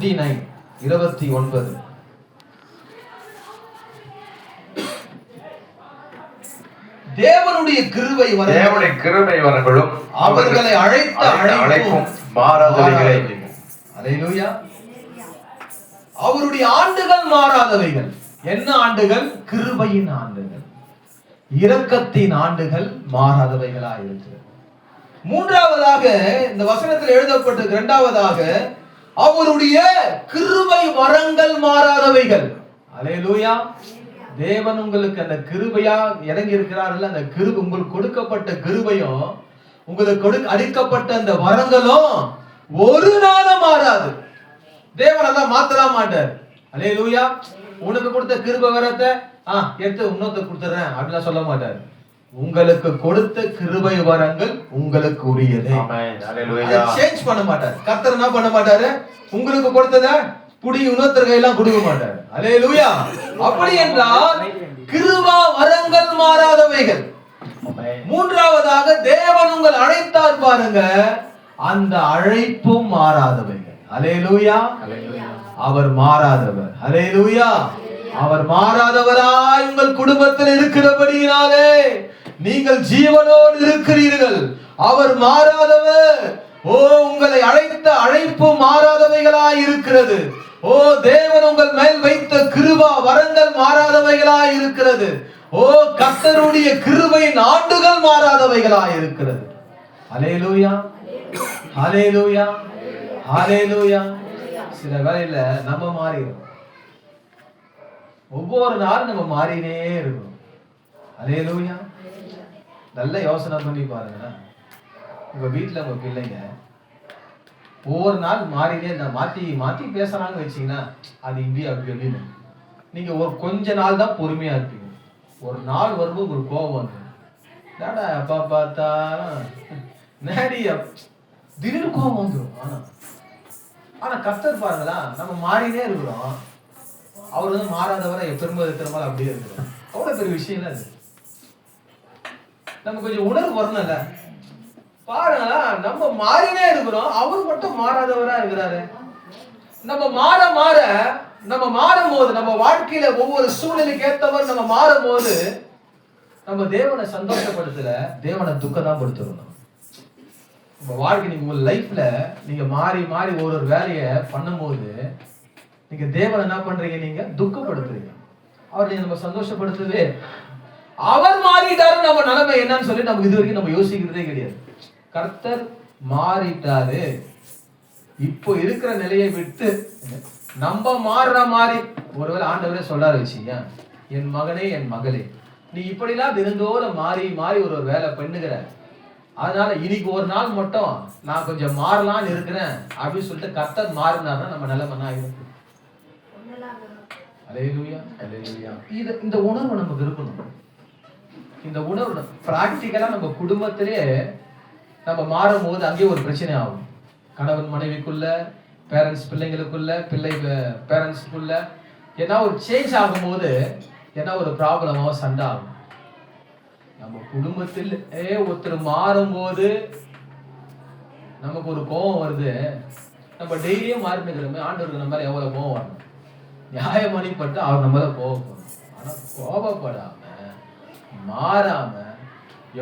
Twenty nine இருபத்தி ஒன்பது. தேவனுடைய கிருபை வர தேவனுடைய கிருபை வரங்களும் அவர்களை அழைத்த அழைப்பும். மாறாதவைகளே அல்லேலூயா அவருடைய ஆண்டுகள் மாறாதவைகள். என்ன ஆண்டுகள்? கிருபையின் ஆண்டுகள். இரக்கத்தின் ஆண்டுகள் மாறாதவைகளா இருக்கிறது மூன்றாவதாக இந்த வசனத்தில் எழுதப்பட்ட இரண்டாவதாக அவருடைய கிருபை வரங்கள் மாறாதவைகள். அலையலூயா. தேவன் உங்களுக்கு அந்த கிருபையா இறங்கி இருக்கிறார்கள் அந்த கிருபை உங்களுக்கு கொடுக்கப்பட்ட கிருபையும் உங்களுக்கு கொடு அளிக்கப்பட்ட அந்த வரங்களும் ஒரு நாளும் மாறாது. தேவன் அதான் மாத்தலாம் மாட்டார். அலே லூயா உனக்கு கொடுத்த கிருப வரத்தை ஆ எடுத்து இன்னொருத்த கொடுத்துறேன் அப்படிலாம் சொல்ல மாட்டார். உங்களுக்கு கொடுத்த கிருபை வரங்கள் உங்களுக்கு உரியது. சேஞ்ச் பண்ண மாட்டார். கர்த்தர் என்ன பண்ண மாட்டாரு? உங்களுக்கு கொடுத்தத புடி இன்னொருத்தர் கையெல்லாம் கொடுக்க மாட்டார். அலே லூயா அப்படி என்றால் கிருபா வரங்கள் மாறாதவைகள். மூன்றாவதாக தேவன் உங்கள் அழைத்தார் பாருங்க அந்த அழைப்பும் மாறாதவைகள். அலேலூயா ஹalleluya. அவர் மாறாதவர். அலேலூயா அவர் மாறாதவராய் உங்கள் குடும்பத்தில் இருக்கிறபடியினாலே நீங்கள் ஜீவனோடு இருக்கிறீர்கள். அவர் மாறாதவர். ஓ உங்களை அழைத்த அழைப்பு மாறாதவைகளாய் இருக்கிறது. ஓ தேவன் உங்கள் மேல் வைத்த கிருபா வரங்கள் மாறாதவைகளாய் இருக்கிறது. ஓ கத்தருடைய கிருபையின் ஆண்டுகள் மாறாதவைகளாய் இருக்கிறது. அலேலூயா அலேலூயா அலேலூயா சில வேலையில நம்ம மாறிடும் ஒவ்வொரு நாளும் நம்ம மாறினே இருக்கணும். அலேலூயா நல்ல யோசனை பண்ணி பாருங்க. உங்க வீட்டுல உங்க பிள்ளைங்க ஒவ்வொரு நாள் மாறினே இந்த மாத்தி மாத்தி பேசுறாங்க வச்சீங்கன்னா அது இப்படி அப்படி அப்படின்னு நீங்க ஒரு கொஞ்ச நாள் தான் பொறுமையா இருப்பீங்க. ஒரு நாள் வரும்போது ஒரு கோபம் வந்து என்னடா அப்பா பார்த்தா? நேடி திடீர் கோபம் வந்துடும். ஆனா ஆனா கஷ்டம் பாருங்களா நம்ம மாறினே இருக்கிறோம். அவர் வந்து மாறாதவரை எப்பெருமை இருக்கிற மாதிரி அப்படியே இருக்கிறோம் அவ்வளவு பெரிய விஷயம் அது. நம்ம கொஞ்சம் உணர்வு வரணும்ல. பாருங்க நம்ம மாறினே இருக்கிறோம். அவர் மட்டும் மாறாதவரா இருக்கிறாரு. நம்ம மாற மாற நம்ம மாறும் போது நம்ம வாழ்க்கையில ஒவ்வொரு சூழ்நிலைக்கு ஏத்தவர் நம்ம மாறும் போது நம்ம தேவனை சந்தோஷப்படுத்தல தேவனை துக்கம் தான் உங்க வாழ்க்கை நீங்க உங்க லைஃப்ல நீங்க மாறி மாறி ஒரு ஒரு வேலையை பண்ணும்போது நீங்க தேவனை என்ன பண்றீங்க நீங்க? துக்கப்படுத்துறீங்க. அவர் நீங்க நம்ம சந்தோஷப்படுத்தவே அவர் மாறிட்டாரு நம்ம நிலைமை என்னன்னு சொல்லி நமக்கு இது வரைக்கும் நம்ம யோசிக்கிறதே கிடையாது. கர்த்தர் மாறிட்டாரு. இப்போ இருக்கிற நிலையை விட்டு நம்ம மாறுற மாதிரி ஒருவேளை ஆண்டவரே சொல்றாரு வச்சீங்க என் மகனே என் மகளே நீ இப்படிலாம் தினந்தோறும் மாறி மாறி ஒரு ஒரு வேலை பண்ணுகிற. அதனால இன்னைக்கு ஒரு நாள் மட்டும் நான் கொஞ்சம் மாறலாம்னு இருக்கிறேன் அப்படின்னு சொல்லிட்டு கர்த்தர் மாறினாருன்னா நம்ம நிலைமை என்ன ஆயிடும் அலேலூயா ஹalleluya இது இந்த உணர்வு நமக்கு இருக்கணும் இந்த உணர்வு பிராக்டிக்கலா நம்ம குடும்பத்திலே நம்ம மாறும் போது அங்கேயே ஒரு பிரச்சனை ஆகும். கணவன் மனைவிக்குள்ள பேரண்ட்ஸ் பிள்ளைங்களுக்குள்ள பிள்ளை பேரண்ட்ஸ்க்குள்ள ஏன்னா ஒரு சேஞ்ச் ஆகும்போது ஏன்னா ஒரு ப்ராப்ளமாக சண்டை ஆகும். நம்ம குடும்பத்தில் ஒருத்தர் மாறும்போது நமக்கு ஒரு கோபம் வருது. நம்ம டெய்லியும் மாறினுக்கிறோமே ஆண்டவருக்கு நம்ம எவ்வளோ கோபம் வரணும்? நியாயமணிப்பட்டு அவர் நம்ம கோபப்படும் ஆனால் கோபப்படாம மாறாம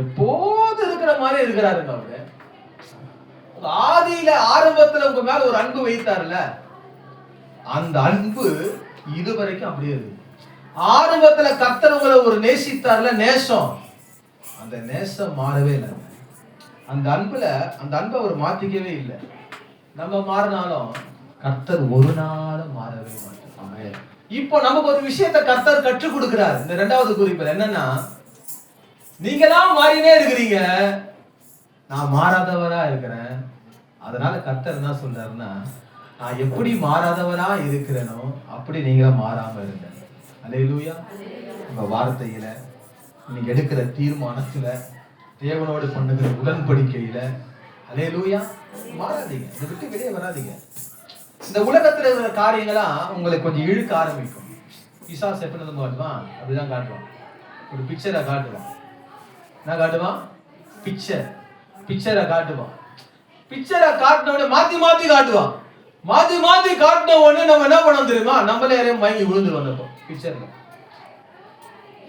எப்போது இருக்கிற மாதிரி இருக்கிறாருங்க அவரு. ஆதியில ஆரம்பத்துல உங்க மேல ஒரு அன்பு வைத்தார்ல அந்த அன்பு இதுவரைக்கும் அப்படியே இருக்கு. ஆரம்பத்துல கத்தனவங்களை உங்களை ஒரு நேசித்தார்ல நேசம். அந்த நேசம் மாறவே இல்லை. அந்த அன்புல அந்த அன்பை அவர் மாத்திக்கவே இல்லை. நம்ம மாறினாலும் கர்த்தர் ஒரு நாளும் மாறவே மாட்டோம் இப்போ நமக்கு ஒரு விஷயத்தை கர்த்தர் கற்றுக் கொடுக்கிறார். இந்த ரெண்டாவது குறிப்பில் என்னன்னா நீங்களாம் மாறினே இருக்கிறீங்க. நான் மாறாதவரா இருக்கிறேன். அதனால கர்த்தர் என்ன சொல்றாருன்னா நான் எப்படி மாறாதவரா இருக்கிறேனோ அப்படி நீங்களும் மாறாம இருங்க. லூயா உங்க வார்த்தையில நீங்க எடுக்கிற தீர்மானத்துல தேவனோடு பண்ணுகிற உடன்படிக்கையில லூயா மாறாதீங்க. இதை விட்டு வெளியே வராதீங்க. இந்த உலகத்துல இருக்கிற காரியங்களாம் உங்களை கொஞ்சம் இழுக்க ஆரம்பிக்கும். பிசாஸ் எப்படி இருந்து காட்டுவான் அப்படிதான் காட்டுவான். ஒரு பிக்சரை காட்டுவான். என்ன காட்டுவான்? பிக்சர் பிக்சரை காட்டுவான். பிக்சரை காட்டினோட மாத்தி மாத்தி காட்டுவான். மாத்தி மாத்தி காட்டின உடனே நம்ம என்ன பண்ணோம் தெரியுமா? நம்மளே யாரையும் வாங்கி விழுந்துருவோம் அந்த பிக்சர்ல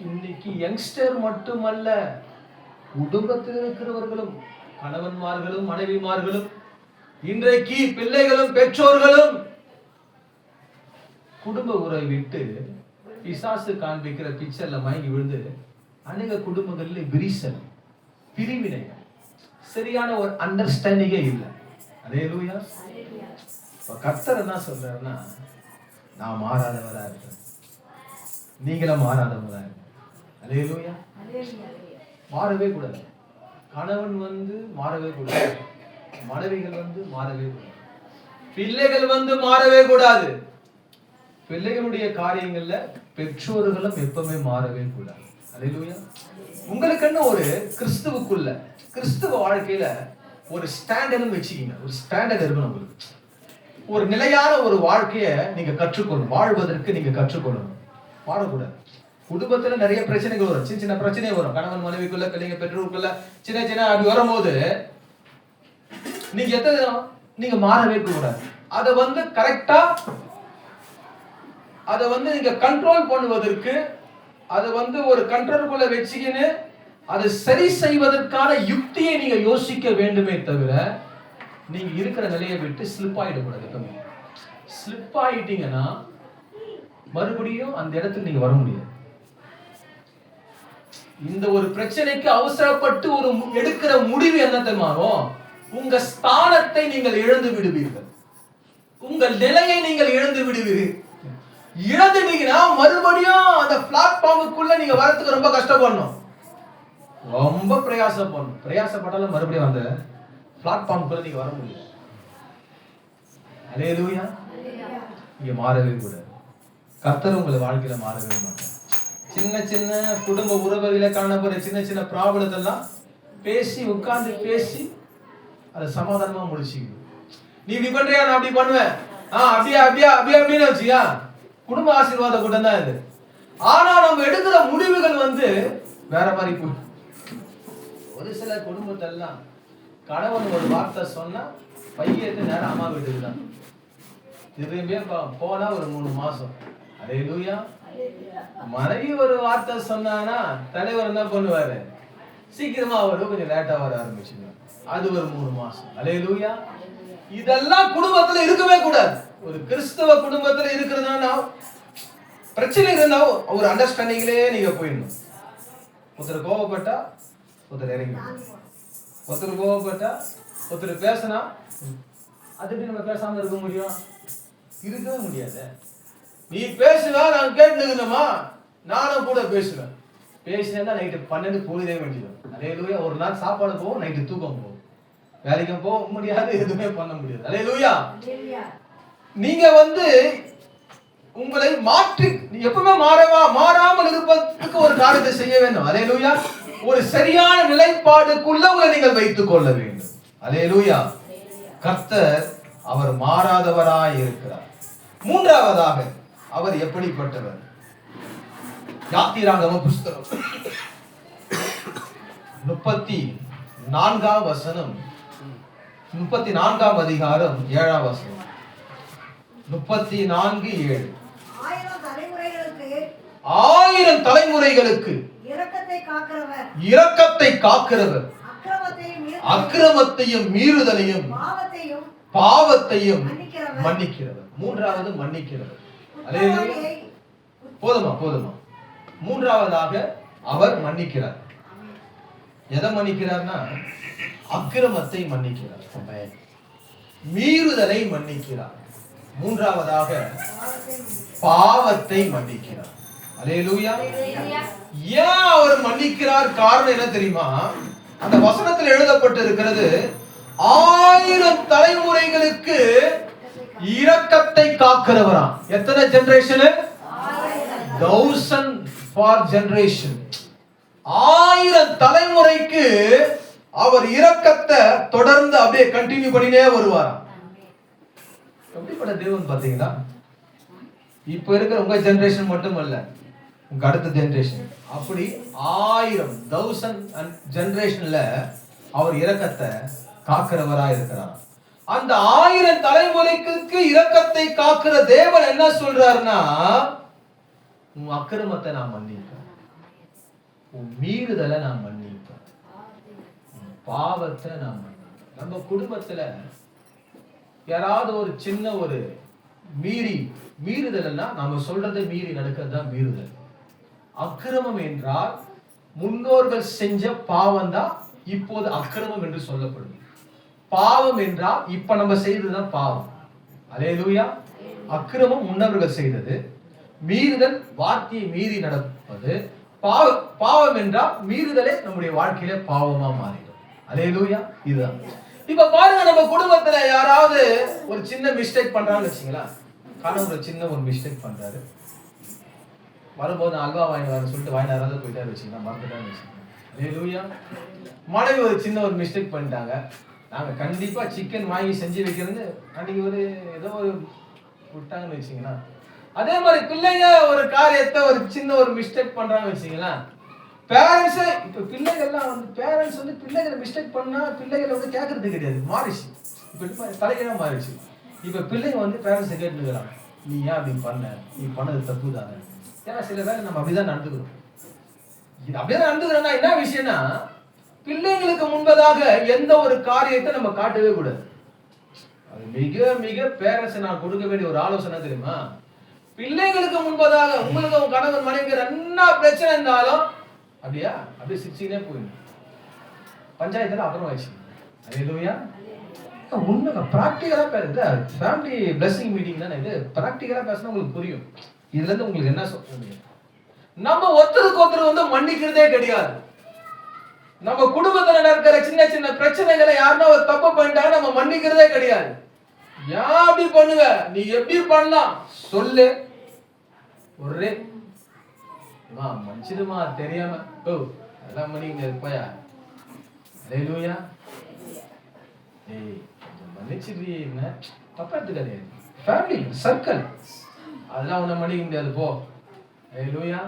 இன்னைக்கு யங்ஸ்டர் மட்டுமல்ல குடும்பத்தில் இருக்கிறவர்களும் கணவன்மார்களும் மனைவிமார்களும் இன்றைக்கு பிள்ளைகளும் பெற்றோர்களும் குடும்ப உறவை விட்டு பிசாசு காண்பிக்கிற பிக்சர்ல மயங்கி விழுந்து அநேக குடும்பங்களில் விரிசல் பிரிவினை சரியான ஒரு அண்டர்ஸ்டாண்டிங்கே இல்லை. அதே லூயா இப்போ கர்த்தர் என்ன சொல்றாருன்னா நான் மாறாதவரா இருக்கேன் நீங்களும் மாறாதவரா இருக்கேன் அதே லூயா மாறவே கூடாது. கணவன் வந்து மாறவே கூடாது. மனைவிகள் வந்து மாறவே கூடாது. பிள்ளைகள் வந்து மாறவே கூடாது. பிள்ளைகளுடைய காரியங்கள்ல பெற்றோர்களும் எப்பவுமே மாறவே கூடாது. உங்களுக்குன்னு ஒரு கிறிஸ்துவுக்குள்ள கிறிஸ்துவ வாழ்க்கையில ஒரு ஸ்டாண்டர்ட்னு வச்சுக்கீங்க. ஒரு ஸ்டாண்டர்ட் இருக்கணும் உங்களுக்கு. ஒரு நிலையான ஒரு வாழ்க்கையை நீங்க கற்றுக்கொள்ளணும். வாழ்வதற்கு நீங்க கற்றுக்கொள்ளணும். வாழக்கூடாது குடும்பத்துல நிறைய பிரச்சனைகள் வரும். சின்ன சின்ன பிரச்சனை வரும். கணவன் மனைவிக்குள்ள பிள்ளைங்க பெற்றோருக்குள்ள சின்ன சின்ன அப்படி வரும்போது நீங்க எத்தனை நீங்க மாறவே கூடாது. அதை வந்து கரெக்டா அதை வந்து நீங்க கண்ட்ரோல் பண்ணுவதற்கு அதை வந்து ஒரு கண்ட்ரோலுக்குள்ள வச்சுக்கின்னு அதை சரி செய்வதற்கான யுக்தியை நீங்க யோசிக்க வேண்டுமே தவிர நீங்க இருக்கிற நிலையை விட்டு ஸ்லிப் ஆயிடக்கூடாது ஸ்லிப் ஆயிட்டீங்கன்னா மறுபடியும் அந்த இடத்துல நீங்க வர முடியாது. இந்த ஒரு பிரச்சனைக்கு அவசரப்பட்டு ஒரு எடுக்கிற முடிவு என்ன தெரியுமாவோ உங்க ஸ்தானத்தை நீங்கள் இழந்து விடுவீர்கள். உங்கள் நிலையை நீங்கள் இழந்து விடுவீர்கள். இழந்துட்டீங்கன்னா மறுபடியும் அந்த பிளாட்ஃபார்முக்குள்ள நீங்க வரத்துக்கு ரொம்ப கஷ்டப்படணும். ரொம்ப பிரயாசப்படணும். பிரயாசப்பட்டாலும் மறுபடியும் அந்த பிளாட்ஃபார்முக்குள்ள நீங்க வர முடியும் அலே லூயா இங்க மாறவே கூடாது. கர்த்தர் உங்களை வாழ்க்கையில மாறவே மாட்டார். சின்ன சின்ன குடும்ப உறவுகளை காணப்படுற சின்ன சின்ன ப்ராப்ளத்தெல்லாம் பேசி உட்கார்ந்து பேசி அதை சமாதானமா முடிச்சுக்கணும். நீ இப்படி பண்றியா? நான் அப்படி பண்ணுவேன். ஆ அப்படியா அப்படியா அப்படியா அப்படின்னு வச்சியா குடும்ப ஆசீர்வாத கூட்டம் தான் இது. ஆனா நம்ம எடுக்கிற முடிவுகள் வந்து வேற மாதிரி போய் ஒரு சில குடும்பத்தெல்லாம் கணவன் ஒரு வார்த்தை சொன்னா பையன் நேரம் அம்மா வீட்டுக்கு தான் திரும்பியே போனா ஒரு மூணு மாசம். அதே லூயா மனைவி ஒரு வார்த்தை சொன்னானா தலைவர் என்ன பண்ணுவாரு? சீக்கிரமா அவரு கொஞ்சம் லேட்டா வர ஆரம்பிச்சுங்க அது ஒரு மூணு மாசம். அலே லூயா இதெல்லாம் குடும்பத்துல இருக்கவே கூடாது. ஒரு கிறிஸ்தவ குடும்பத்துல இருக்கிறதுனா பிரச்சனை இருந்தா ஒரு அண்டர்ஸ்டாண்டிங்லயே நீங்க போயிடணும். ஒருத்தர் கோவப்பட்டா ஒருத்தர் இறங்கி ஒருத்தர் கோவப்பட்டா ஒருத்தர் பேசினா அது எப்படி நம்ம பேசாம இருக்க முடியும்? இருக்கவே முடியாது. நீ பேசுவா நான் கேட்டுக்கணுமா? நானும் கூட பேசுவேன். பேசினேன்னா நைட்டு பன்னெண்டு போயிடவே வேண்டியது அதே ஒரு நாள் சாப்பாடு போகும் நைட்டு தூக்கம் போகும். வேலைக்கும் போக முடியாது எதுவுமே பண்ண முடியாது. அலையலூயா நீங்க வந்து உங்களை மாற்றி நீ எப்பவுமே மாறவா மாறாமல் இருப்பதற்கு ஒரு காரியத்தை செய்ய வேண்டும். அலே ஒரு சரியான நிலைப்பாடுக்குள்ள உங்களை நீங்கள் வைத்துக் கொள்ள வேண்டும். அலே கர்த்தர் அவர் மாறாதவராய் இருக்கிறார். மூன்றாவதாக அவர் எப்படிப்பட்டவர்? யாத்திராங்கம புஸ்தகம். முப்பத்தி நான்காம் வசனம். முப்பத்தி நான்காம் அதிகாரம் ஏழாம் வசனம். முப்பத்தி நான்கு ஏழு. ஆயிரம் தலைமுறைகளுக்கு ஆயிரம் தலைமுறைகளுக்கு இரக்கத்தை காக்கிறவர். அக்கிரமத்தையும் மீறுதலையும், பாவத்தையும் மன்னிக்கிறவர். மூன்றாவது மன்னிக்கிறவர். போதுமா போதுமா. மூன்றாவதாக அவர் மன்னிக்கிறார். எதை மன்னிக்கிறார்னா அக்கிரமத்தை மன்னிக்கிறார். மீறுதலை மன்னிக்கிறார். மூன்றாவதாக பாவத்தை மன்னிக்கிறார். அல்லேலூயா. ஏன் அவர் மன்னிக்கிறார் காரணம் என்ன தெரியுமா? அந்த வசனத்தில் எழுதப்பட்டு இருக்கிறது ஆயிரம் தலைமுறைகளுக்கு இரக்கத்தை காக்கிறவராம். எத்தனை ஜெனரேஷன் தௌசண்ட் ஃபார் ஜெனரேஷன் ஆயிரம் தலைமுறைக்கு அவர் இரக்கத்தை தொடர்ந்து அப்படியே கண்டினியூ பண்ணினே வருவாராம். எப்படிப்பட்ட தேவன் பார்த்தீங்கன்னா இப்போ இருக்கிற உங்கள் ஜென்ரேஷன் மட்டும் அல்ல உங்க அடுத்த ஜென்ரேஷன் அப்படி ஆயிரம் தௌசண்ட் அண்ட் ஜென்ரேஷன்ல அவர் இரக்கத்தை காக்கிறவராக இருக்கிறார். அந்த ஆயிரம் தலைமுறைக்கு இரக்கத்தை காக்கிற தேவன் என்ன சொல்றாருன்னா உன் அக்கிரமத்தை நான் மன்னிப்பேன். உன் மீறுதலை நான் மன்னிப்பேன். உன் பாவத்தை நான் மன்னிப்பேன். நம்ம குடும்பத்துல யாராவது ஒரு சின்ன ஒரு மீறி மீறுதல்னா நாம சொல்றதை மீறி நடக்கிறது தான் மீறுதல். அக்கிரமம் என்றால் முன்னோர்கள் செஞ்ச பாவம் தான் இப்போது அக்கிரமம் என்று சொல்லப்படும். பாவம் என்றால் இப்ப நம்ம செய்ததுதான் பாவம். அலேலூயா அக்கிரமம் முன்னவர்கள் செய்தது. மீறுதல் வார்த்தையை மீறி நடப்பது. பாவ பாவம் என்றால் மீறுதலே நம்முடைய வாழ்க்கையில பாவமா மாறிடும். அதே லூயா இதுதான். இப்ப பாருங்க நம்ம குடும்பத்துல யாராவது ஒரு சின்ன மிஸ்டேக் பண்றாங்கன்னு வச்சுங்களேன் கணவர் சின்ன ஒரு மிஸ்டேக் பண்றாரு. வரும்போது நான் அல்வா வாங்கி வரேன் சொல்லிட்டு வாங்கி யாராவது போயிட்டாரு வச்சுக்கலாம் மறந்துட்டான்னு வச்சுக்கலாம் மனைவி ஒரு சின்ன ஒரு மிஸ்டேக் பண்ணிட்டாங்க. நாங்க கண்டிப்பா சிக்கன் வாங்கி செஞ்சு வைக்கிறது அன்னைக்கு ஒரு ஏதோ ஒரு விட்டாங்கன்னு வச்சுங்களேன் அதே மாதிரி பிள்ளைங்க ஒரு காரியத்தை ஒரு சின்ன ஒரு மிஸ்டேக் பண்றாங்கன்னு வச்சுங்களேன் பேரண்ட்ஸே இப்போ பிள்ளைகள்லாம் வந்து பேரண்ட்ஸ் வந்து பிள்ளைகளை மிஸ்டேக் பண்ணால் பிள்ளைகளை வந்து கேட்கறது கிடையாது மாறிச்சு இப்போ தலைகளாக மாறிடுச்சு. இப்போ பிள்ளைங்க வந்து பேரண்ட்ஸை கேட்டுக்கிறாங்க நீ ஏன் அப்படி பண்ண? நீ பண்ணது தப்பு தானே ஏன்னா சில வேளை நம்ம அப்படிதான் நடந்துக்கிறோம். இது அப்படியே நடந்துக்கிறோம்னா என்ன விஷயம்னா பிள்ளைங்களுக்கு முன்பதாக எந்த ஒரு காரியத்தை நம்ம காட்டவே கூடாது. அது மிக மிக பேரண்ட்ஸ் நான் கொடுக்க வேண்டிய ஒரு ஆலோசனை தெரியுமா? பிள்ளைங்களுக்கு முன்பதாக உங்களுக்கு உங்க கணவன் மனைவி என்ன பிரச்சனை இருந்தாலும் அப்படியா? அப்படியே சிரிச்சுக்கிட்டே போயிடும். பஞ்சாயத்தில் அப்புறம் ஆயிடுச்சு. அது உண்மை ப்ராக்டிக்கலாக பேசுறது ஃபேமிலி பிளஸிங் மீட்டிங் தானே இது? ப்ராக்டிக்கலாக பேசினா உங்களுக்கு புரியும். இதுல இருந்து உங்களுக்கு என்ன சொல்ல முடியும்? நம்ம ஒருத்தருக்கு ஒருத்தர் வந்து மன்னிக்கிறதே கிடையாது. நம்ம குடும்பத்தில் நடக்கிற சின்ன சின்ன பிரச்சனைகளை யாருன்னா ஒரு தப்பு பண்ணிட்டாங்க நம்ம மன்னிக்கிறதே கிடையாது. ஏன் அப்படி பண்ணுங்க நீ எப்படி பண்ணலாம்? சொல்லு. ஒரே அம்மா மன்னிச்சிடுமா தெரியாம. ஓ அதெல்லாம் மன்னிங்க போயா அலையிலூயா ஏய் கொஞ்சம் மன்னிச்சிடுறீ என்ன? தப்பா எடுத்துக்காதே ஃபேமிலி சர்க்கிள் அதெல்லாம் உன்னை மன்னிக்க முடியாது போ. அலையிலூயா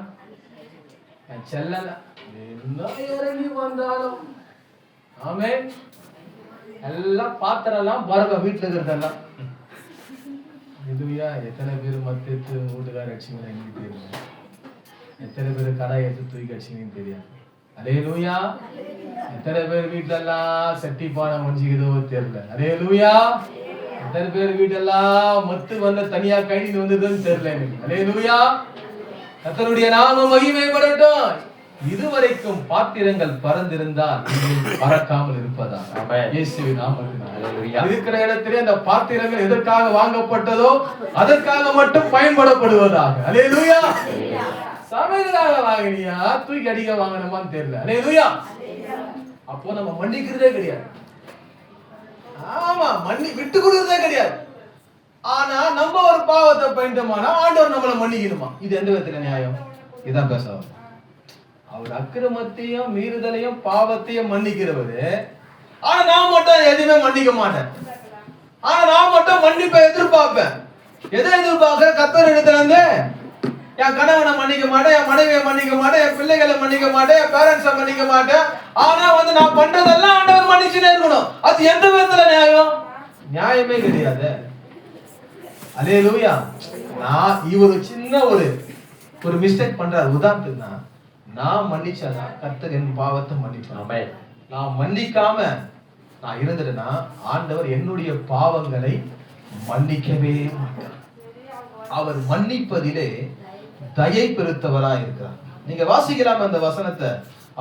என் செல்லல என்ன இறங்கி வந்தாலும். ஆமே எல்லாம் பாத்திரம் எல்லாம் பாருங்க வீட்டுல இருக்கிறதெல்லாம். இதுவியா எத்தனை பேர் மத்தியத்து வீட்டுக்கார அடிச்சுங்களா எனக்கு தெரியும் எத்தனை பேர் கடை எடுத்து தூக்கி அடிச்சிங்கன்னு தெரியாது. அதே லூயா எத்தனை பேர் வீட்டுல எல்லாம் செட்டி பானை முடிஞ்சுக்குதோ தெரியல. அதே லூயா எத்தனை பேர் வீட்டெல்லாம் மத்து வந்த தனியா கைது வந்ததுன்னு தெரியல எனக்கு. அதே லூயா கத்தருடைய நாம மகிமைப்படட்டும். இதுவரைக்கும் பாத்திரங்கள் பறந்திருந்தால் பறக்காமல் இருப்பதா. இயேசுவின் நாமத்தினாலே. இருக்கிற இடத்திலே அந்த பாத்திரங்கள் எதற்காக வாங்கப்பட்டதோ அதற்காக மட்டும் பயன்படப்படுவதாக. அலேலுயா சமையலுக்காக வாங்கினியா தூக்கி அடிக்க வாங்கினோமான்னு தெரியல. அலையா அப்போ நம்ம மன்னிக்கிறதே கிடையாது. ஆமா மன்னி விட்டு கொடுக்கறதே கிடையாது. ஆனா நம்ம ஒரு பாவத்தை பண்ணிட்டோமானா ஆண்டவர் நம்மளை மன்னிக்கணுமா? இது எந்த விதத்துல நியாயம்? இதான் பேச அவர் அக்கிரமத்தையும் மீறுதலையும் பாவத்தையும் மன்னிக்கிறவரு. ஆனா நான் மட்டும் எதுவுமே மன்னிக்க மாட்டேன். ஆனா நான் மட்டும் மன்னிப்பை எதிர்பார்ப்பேன். எதை எதிர்பார்க்கிற கத்தர் இடத்துல இருந்து என் கணவனை மன்னிக்க மாட்டேன் என் மனைவியை மன்னிக்க மாட்டேன் என் பிள்ளைகளை மன்னிக்க மாட்டேன் என் பேரண்ட்ஸை மன்னிக்க மாட்டேன். ஆனா வந்து நான் பண்றதெல்லாம் ஆண்டவர் மன்னிச்சுட்டே இருக்கணும். அது எந்த விதத்துல நியாயம்? நியாயமே கிடையாது. அலே லூயா நான் இவர் சின்ன ஒரு ஒரு மிஸ்டேக் பண்றாரு. உதாரணத்துக்கு நான் நான் மன்னிச்சேன்னா கர்த்தர் என் பாவத்தை மன்னிப்பார். ஆமென். நான் மன்னிக்காம நான் இருந்துட்டேன்னா ஆண்டவர் என்னுடைய பாவங்களை மன்னிக்கவே மாட்டார். அவர் மன்னிப்பதிலே தயை பெருத்தவரா இருக்கிறார். நீங்க வாசிக்கலாம் அந்த வசனத்தை?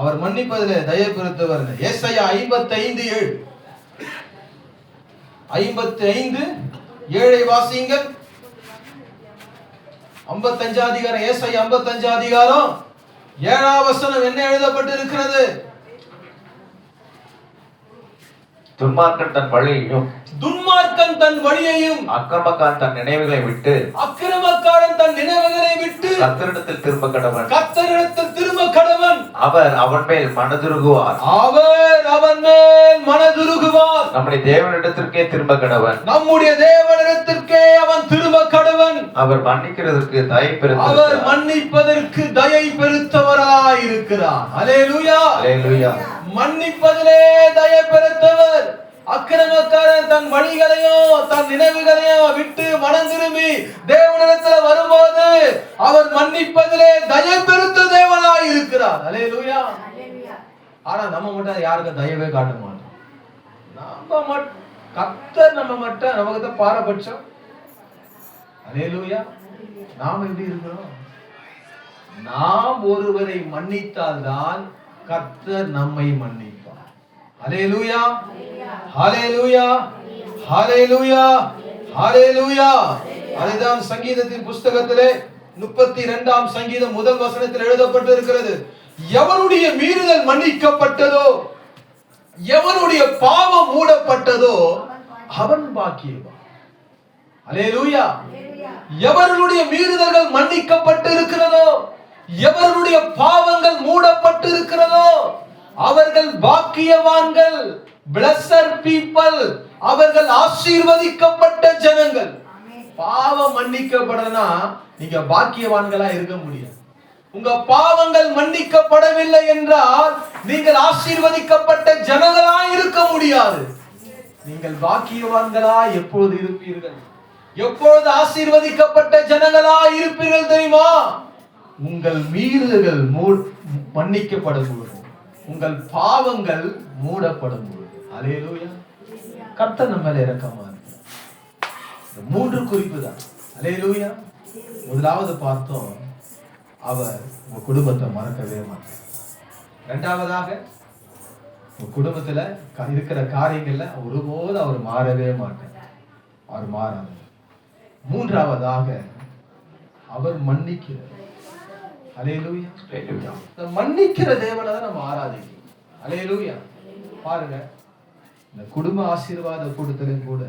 அவர் மன்னிப்பதில் தயை பெருத்தவர் ஏசையா ஐம்பத்தி ஐந்து ஏழு. ஐம்பத்தி ஐந்து ஏழை வாசிங்கள் ஐம்பத்தஞ்சு அதிகாரம் ஏசை ஐம்பத்தஞ்சு அதிகாரம். ஏழாம் வசனம் என்ன எழுதப்பட்டு இருக்கிறது துன்மார்க்கன் தன் வழியையும் துன்மார்க்கன் தன் வழியையும் அக்கிரமக்காரன் தன் நினைவுகளை விட்டு அக்கிரமக்காரன் தன் நினைவுகளை விட்டு கத்தரிடத்தில் திரும்ப கடவன். கத்தரிடத்தில் திரும்ப கடவன். அவர் அவன் மேல் மனதுருகுவார். அவர் அவன் மேல் மனதுருகுவார் நம்முடைய தேவனிடத்திற்கே திரும்ப கடவன் நம்முடைய தேவனிடத்திற்கே அவன் திரும்ப கடவன் அவர் மன்னிக்கிறதற்கு தயை அவர் பெருத்திருக்கிறார் மன்னிப்பதற்கு தயை பெருத்தவராய் இருக்கிறார் அலேலூயா அல்லேலூயா மன்னிப்பதிலே தயை பெருத்தவர். அக்கிரமக்காரன் தன் வழிகளையும் தன் நினைவுகளையும் விட்டு மனம் திரும்பி தேவனிடத்துல வரும்போது அவர் மன்னிப்பதிலே தயை பெருத்த தேவனாய் இருக்கிறார் அல்லேலூயா அல்லேலூயா. ஆனா நம்ம மட்டும் யாருக்கும் தயவே காட்ட மாட்டோம். நம்ம மட்டும் கத்தர் நம்ம மட்டும் நமக்கு தான் பாரபட்சம் அல்லேலூயா. நாம் எப்படி இருக்கிறோம். நாம் ஒருவரை மன்னித்தால் தான் கத்தர் நம்மை மன்னிப்பார். ஹalleluya ஹalleluya ஹalleluya ஹalleluya அதுதான் சங்கீதத்தின் புஸ்தகத்திலே முப்பத்தி இரண்டாம் சங்கீதம் முதல் வசனத்தில் எழுதப்பட்டு இருக்கிறது எவனுடைய மீறுதல் மன்னிக்கப்பட்டதோ எவனுடைய பாவம் மூடப்பட்டதோ அவன் பாக்கியவான். ஹalleluya எவர்களுடைய மீறுதல்கள் மன்னிக்கப்பட்டு இருக்கிறதோ எவர்களுடைய பாவங்கள் மூடப்பட்டு இருக்கிறதோ அவர்கள் பாக்கியவான்கள் பிளஸர் பீப்பிள் அவர்கள் ஆசீர்வதிக்கப்பட்ட ஜனங்கள். பாவம் மன்னிக்கப்படுறதுனா நீங்க பாக்கியவான்களா இருக்க முடியாது. உங்க பாவங்கள் மன்னிக்கப்படவில்லை என்றால் நீங்கள் ஆசீர்வதிக்கப்பட்ட ஜனங்களா இருக்க முடியாது. நீங்கள் பாக்கியவான்களா எப்பொழுது இருப்பீர்கள்? எப்பொழுது ஆசீர்வதிக்கப்பட்ட ஜனங்களா இருப்பீர்கள் தெரியுமா? உங்கள் மீறுதல்கள் மூ- மன்னிக்கப்படும் பொழுது உங்கள் பாவங்கள் மூடப்படும் பொழுது. அலேலூயா கர்த்தர் நம்ம இறக்கமா மூன்று குறிப்பு தான். அலேலூயா முதலாவது பார்த்தோம். அவர் உங்க குடும்பத்தை மறக்கவே மாட்டார். இரண்டாவதாக உங்க குடும்பத்துல க- இருக்கிற காரியங்கள்ல ஒருபோதும் அவர் மாறவே மாட்டார். அவர் மாறாது. மூன்றாவதாக அவர் மன்னிக்கிறார். இந்த மன்னிக்கிற தேவனை தான் நம்ம ஆராதிக்கிறோம் அலேலூயா பாருங்க இந்த குடும்ப ஆசீர்வாத கூட்டத்திலும் கூட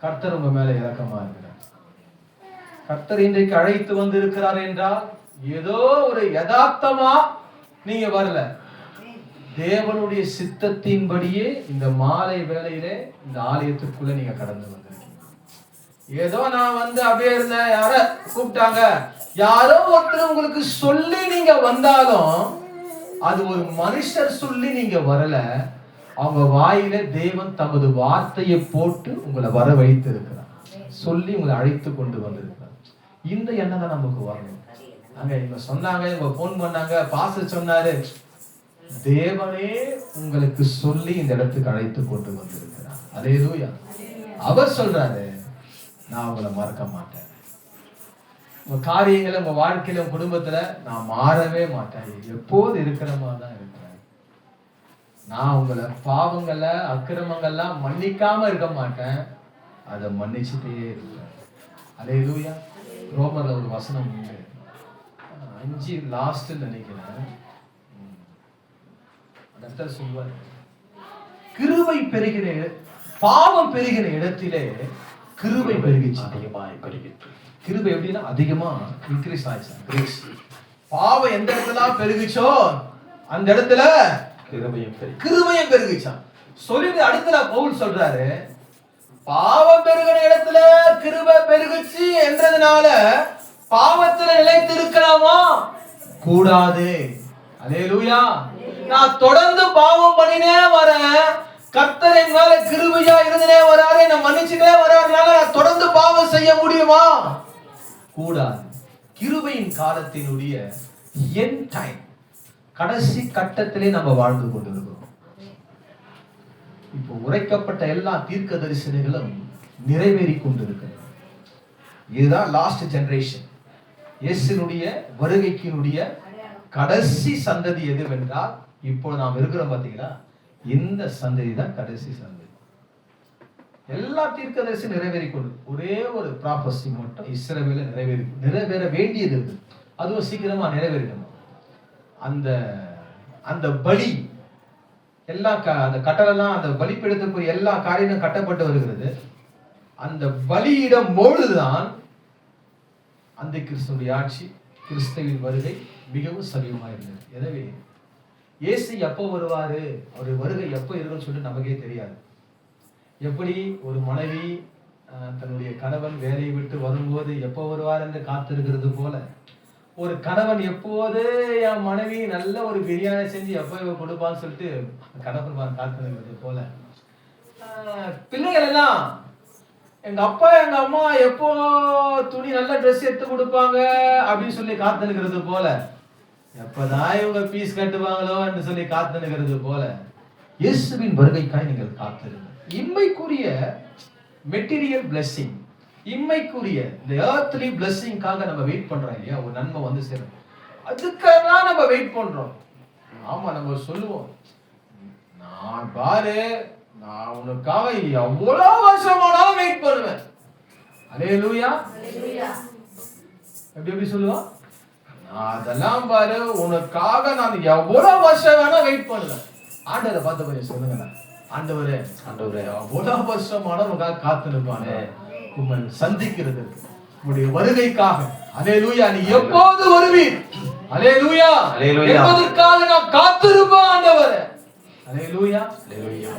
கர்த்தர் உங்க மேல இரக்கமா இருக்கிறார். கர்த்தர் இன்றைக்கு அழைத்து வந்து இருக்கிறார் என்றால் ஏதோ ஒரு யதார்த்தமா நீங்க வரல. தேவனுடைய சித்தத்தின்படியே இந்த மாலை வேலையிலே இந்த ஆலயத்திற்குள்ள நீங்க கடந்து வந்திருக்கீங்க. ஏதோ நான் வந்து அப்படியே இருந்தேன். யார கூப்பிட்டாங்க. யாரோ ஒருத்தர் உங்களுக்கு சொல்லி நீங்க வந்தாலும் அது ஒரு மனுஷர் சொல்லி நீங்க வரல. அவங்க வாயில தேவன் தமது வார்த்தையை போட்டு உங்களை வர வைத்து இருக்கிறார் சொல்லி உங்களை அழைத்து கொண்டு வந்திருக்கிறார். இந்த எண்ணம் தான் நமக்கு வரணும். அங்க இவங்க சொன்னாங்க இவங்க போன் பண்ணாங்க பாச சொன்னாரு. தேவனே உங்களுக்கு சொல்லி இந்த இடத்துக்கு அழைத்து கொண்டு வந்திருக்கிறார். அதேலூயா அவர் சொல்றாரு நான் உங்களை மறக்க மாட்டேன். உங்க காரியங்களை உங்க வாழ்க்கையில உங்க குடும்பத்துல நான் மாறவே மாட்டேன். எப்போது இருக்கிற மாதிரி தான் இருக்கிறேன். நான் உங்களை பாவங்களை அக்கிரமங்கள்லாம் மன்னிக்காம இருக்க மாட்டேன். அதை மன்னிச்சுட்டே இருப்பேன். அலேலூயா ரோமர்ல ஒரு வசனம் உண்டு. அஞ்சு லாஸ்ட் நினைக்கிறேன். அந்த சொல்லுவார் கிருபை பெருகிற பாவம் பெருகிற இடத்திலே கிருபை பெருகிச்சு அதிகமாய் பெருகிற்று கிருபை எப்படின்னா அதிகமா இன்க்ரீஸ் ஆயிடுச்சு. கிரேஸ் பாவம் எந்த இடத்துல பெருகுச்சோ அந்த இடத்துல கிருபையும் கிருபையும் பெருகுச்சான் சொல்லிட்டு அடுத்துல பவுல் சொல்றாரு பாவம் பெருகிற இடத்துல கிருபை பெருகுச்சு என்றதுனால பாவத்துல நிலைத்து கூடாது. அலேலூயா நான் தொடர்ந்து பாவம் பண்ணினே வரேன். கர்த்தர் என் மேல கிருபையா இருந்தனே வராரு. என்ன மன்னிச்சுனே வராருனால நான் தொடர்ந்து பாவம் செய்ய முடியுமா? கூடாது. கிருபையின் காலத்தினுடைய என் டைம் கடைசி கட்டத்திலே நம்ம வாழ்ந்து கொண்டிருக்கிறோம். இப்போ உரைக்கப்பட்ட எல்லா தீர்க்க தரிசனங்களும் நிறைவேறி கொண்டிருக்கிறது. இதுதான் லாஸ்ட் ஜெனரேஷன் இயேசுனுடைய வருகைக்கினுடைய கடைசி சந்ததி எதுவென்றால் இப்போ நாம் இருக்கிறோம் பாத்தீங்களா இந்த சந்ததி தான் கடைசி சந்ததி. எல்லா தீர்க்கதரிசி நிறைவேறி கொண்டு ஒரே ஒரு ப்ராபஸி மட்டும் இஸ்ரவேல நிறைவேறி நிறைவேற வேண்டியது இருக்கு அதுவும் சீக்கிரமா நிறைவேறிடும் அந்த அந்த பலி எல்லா க அந்த கட்டளெல்லாம் அந்த பலிப்பீடத்துக்கு எல்லா காரியமும் கட்டப்பட்டு வருகிறது. அந்த பலியிடம் பொழுதுதான் அந்த கிறிஸ்துடைய ஆட்சி கிறிஸ்துவின் வருகை மிகவும் சமீபமாக இருந்தது. எனவே இயேசு எப்போ வருவாரு? அவருடைய வருகை எப்போ இருக்குன்னு சொல்லிட்டு நமக்கே தெரியாது. எப்படி ஒரு மனைவி தன்னுடைய கணவன் வேலையை விட்டு வரும்போது எப்போ வருவார் என்று காத்திருக்கிறது போல ஒரு கணவன் எப்போது என் மனைவி நல்ல ஒரு பிரியாணி செஞ்சு எப்போ இவ கொடுப்பான்னு சொல்லிட்டு கணவன் காத்திருக்கிறது போல. பிள்ளைகள் எல்லாம் எங்க அப்பா எங்க அம்மா எப்போ துணி நல்ல ட்ரெஸ் எடுத்து கொடுப்பாங்க அப்படின்னு சொல்லி காத்துனுக்கிறது போல. எப்பதான் இவங்க பீஸ் கட்டுவாங்களோ என்று சொல்லி காத்துனுக்கிறது போல. இயேசுவின் வருகைக்காய் நீங்கள் காத்திருங்க இம்மைக்குரிய மெட்டீரியல் blessing இம்மைக்குரிய இந்த ஏர்த்லி blessingக்காக நம்ம வெயிட் பண்றோம் இல்லையா? ஒரு நன்மை வந்து சேரும். அதுக்கெல்லாம் நம்ம வெயிட் பண்றோம். ஆமா நம்ம சொல்லுவோம். நான் பாரு நான் உனக்காக எவ்வளவு வருஷமானாலும் வெயிட் பண்ணுவேன். அலே லூயா எப்படி எப்படி சொல்லுவான் நான் அதெல்லாம் பாரு உனக்காக நான் எவ்வளவு வருஷம் வேணா வெயிட் பண்ணுவேன் ஆண்டவரை பார்த்த போய் சொல்லுங்க ஆண்டவரே ஆண்டவரே எவ்வளவு வருஷமான உனக்காக காத்து நிற்பானே உண்மை சந்திக்கிறதுக்கு உங்களுடைய வருகைக்காக. அலே லூயா நீ எப்போது வருவீர்? அலே லூயா அல்லேலூயா. என்பதற்காக நான் காத்திருப்பேன் ஆண்டவரே. அலே லூயா அல்லேலூயா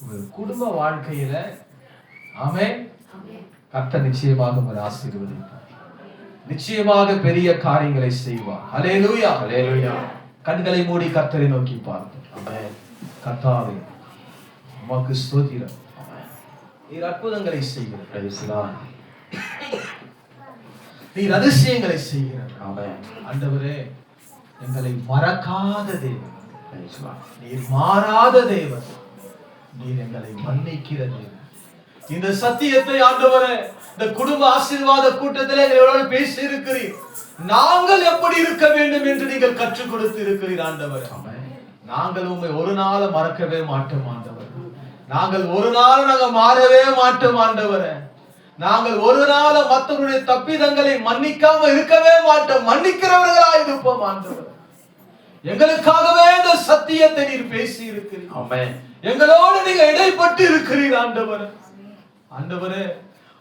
உங்கள் குடும்ப வாழ்க்கையில ஆமே கர்த்தர் நிச்சயமாக உங்களை ஆசீர்வதிப்பார். நிச்சயமாக பெரிய காரியங்களை செய்வார். ஹalleluya அல்லேலூயா கண்களை மூடி கர்த்தரை நோக்கி பார்ப்போம் ஆமென் கர்த்தாவே உமக்கு ஸ்தோத்திரம். நீர் அற்புதங்களை செய்கிறார் நீர் அதிசயங்களை செய்கிறார் ஆண்டவரே எங்களை மறக்காத தேவன். நீர் மாறாத தேவன். நீர் எங்களை மன்னிக்கிற தேவன். இந்த சத்தியத்தை ஆண்டவரே இந்த குடும்ப ஆசீர்வாத கூட்டத்தில் எங்களோட பேசி இருக்கிறீர் நாங்கள் எப்படி இருக்க வேண்டும் என்று நீங்கள் கற்றுக் கொடுத்து இருக்கிறீர் ஆண்டவர். நாங்கள் உண்மை ஒரு நாள் மறக்கவே மாட்டோம் ஆண்டவர். நாங்கள் ஒரு நாள் நாங்க மாறவே மாட்டோம் ஆண்டவரே. நாங்கள் ஒரு நாள் மற்றவருடைய தப்பிதங்களை மன்னிக்காம இருக்கவே மாட்டோம் மன்னிக்கிறவர்களா இருப்போம் ஆண்டவர். எங்களுக்காகவே இந்த சத்தியத்தை நீர் பேசி இருக்கிறீர் எங்களோடு நீங்க இடைப்பட்டு இருக்கிறீர் ஆண்டவர். ஆண்டவரே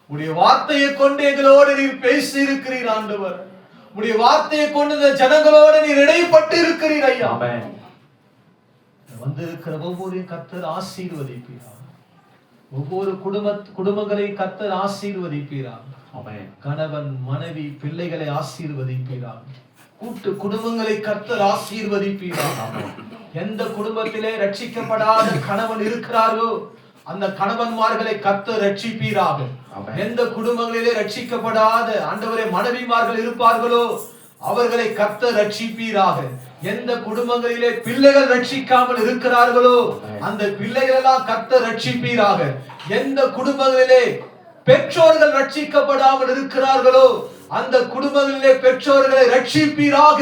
உடைய வார்த்தையை கொண்டு எங்களோடு நீர் பேசி இருக்கிறீர் ஆண்டவர். உடைய வார்த்தையை கொண்டு இந்த ஜனங்களோடு நீர் இடைப்பட்டு இருக்கிறீர் ஐயா வந்திருக்கிற ஒவ்வொரு கத்தர் ஆசீர்வதிப்பீரா? ஒவ்வொரு குடும்ப குடும்பங்களை கத்தர் ஆசீர்வதிப்பீரா? கணவன் மனைவி பிள்ளைகளை ஆசீர்வதிப்பீரா? கூட்டு குடும்பங்களை கத்தர் ஆசீர்வதிப்பீரா? எந்த குடும்பத்திலே ரட்சிக்கப்படாத கணவன் இருக்கிறாரோ அந்த கணவன்மார்களை கத்தர் ரட்சிப்பீராக. எந்த குடும்பங்களிலே ரட்சிக்கப்படாத ஆண்டவரே மனைவிமார்கள் இருப்பார்களோ அவர்களை கத்தர் ரட்சிப்பீராக எந்த குடும்பங்களிலே பிள்ளைகள் ரட்சிக்காமல் இருக்கிறார்களோ. அந்த பிள்ளைகள் எல்லாம் கத்தர் ரட்சிப்பீராக எந்த குடும்பங்களிலே பெற்றோர்கள் ரட்சிக்கப்படாமல் இருக்கிறார்களோ அந்த குடும்பங்களிலே பெற்றோர்களை ரட்சிப்பீராக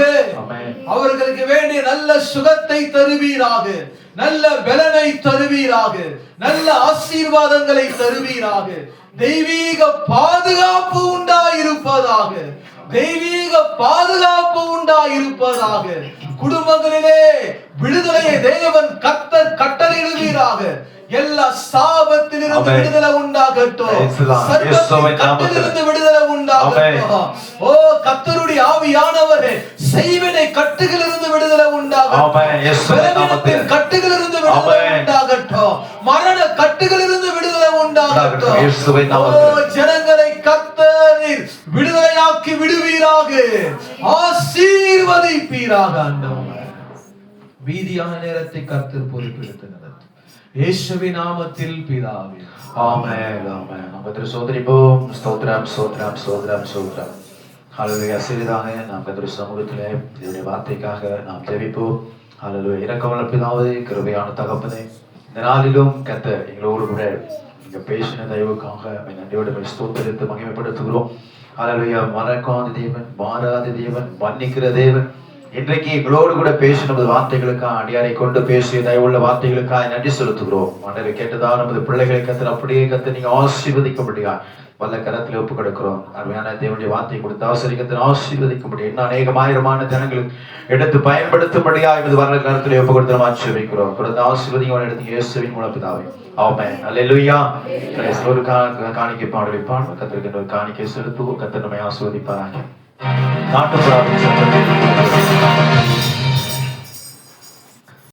அவர்களுக்கு வேண்டிய நல்ல சுகத்தை தருவீராக. நல்ல பலனை தருவீராக. நல்ல ஆசீர்வாதங்களை தருவீராக. தெய்வீக பாதுகாப்பு உண்டாயிருப்பதாக. தெய்வீக பாதுகாப்பு உண்டாயிருப்பதாக. குடும்பங்களிலே விடுதலையை தேவன் கத்தர் கட்டளையிடுவீராக. எல்லா சாபத்திலிருந்து. விடுதலை உண்டாகட்டும். கட்டிலிருந்து விடுதலை உண்டாகட்டும். ஓ கத்தருடைய ஆவியானவரே செய்வினை கட்டுகளிலிருந்து விடுதலை உண்டாகட்டும். கட்டுகளிலிருந்து விடுதலை. உண்டாகட்டும். மரண கட்டுகளிலிருந்து விடுதலை உண்டாகட்டும். ஜனங்களை கத்தரில் விடுதலையாக்கி விடுவீராக. ஆசீர்வதிப்பீராக ஆண்டவரே. வீதியான நேரத்தை கர்த்தர் பொறுப்பெடுத்து நாமத்தில் பிதாவே ஆமென் ஆமென் நம்ம திரு சோதரிப்போம் ஸ்தோத்ரம் ஸ்தோத்ரம் ஸ்தோத்ரம் ஸ்தோத்ரம் ஹalleluya சிறிதாக நாம் கத்திர சமூகத்திலே இதனுடைய வார்த்தைக்காக நாம் ஜெபிப்போம் ஹalleluya இரக்கமுள்ள பிதாவே கிருபையான தகப்பனே இந்த நாளிலும் கத்த எங்களோடு கூட இங்க பேசின தயவுக்காக நன்றியோடு ஸ்தோத்திரித்து மகிமைப்படுத்துகிறோம் ஹalleluya மறக்காத தேவன் மாறாத தேவன் மன்னிக்கிற தேவன் இன்றைக்கு எங்களோடு கூட பேசின நமது வார்த்தைகளுக்காக அடியாரை கொண்டு பேசிய தயவுள்ள வார்த்தைகளுக்காக நன்றி செலுத்துகிறோம். மன்னரை கேட்டதா நமது பிள்ளைகளை கத்தில் அப்படியே கத்து நீங்க ஆசீர்வதிக்கப்படியா வல்ல கரத்தில் ஒப்பு கொடுக்கிறோம். அருமையான தேவனுடைய வார்த்தை கொடுத்து ஆசிரியத்தில் ஆசீர்வதிக்கும்படி இன்னும் அநேகமாயிரமான ஜனங்களுக்கு எடுத்து பயன்படுத்தும்படியா என்பது வர கரத்தில் ஒப்பு கொடுத்து நம்ம ஆசீர்வதிக்கிறோம். கொடுத்த ஆசீர்வதிங்க எடுத்து இயேசுவின் மூலம் ஆமே அல்ல அல்லேலூயா ஒரு கா- காணிக்கை பாடலை வைப்பான் கத்திரிக்கின்ற ஒரு காணிக்கை செலுத்துவோம். ஆசீர்வதிப்பாராங்க நம்மை ஆசீர்வதிப்பாராக நாட்டுப்புற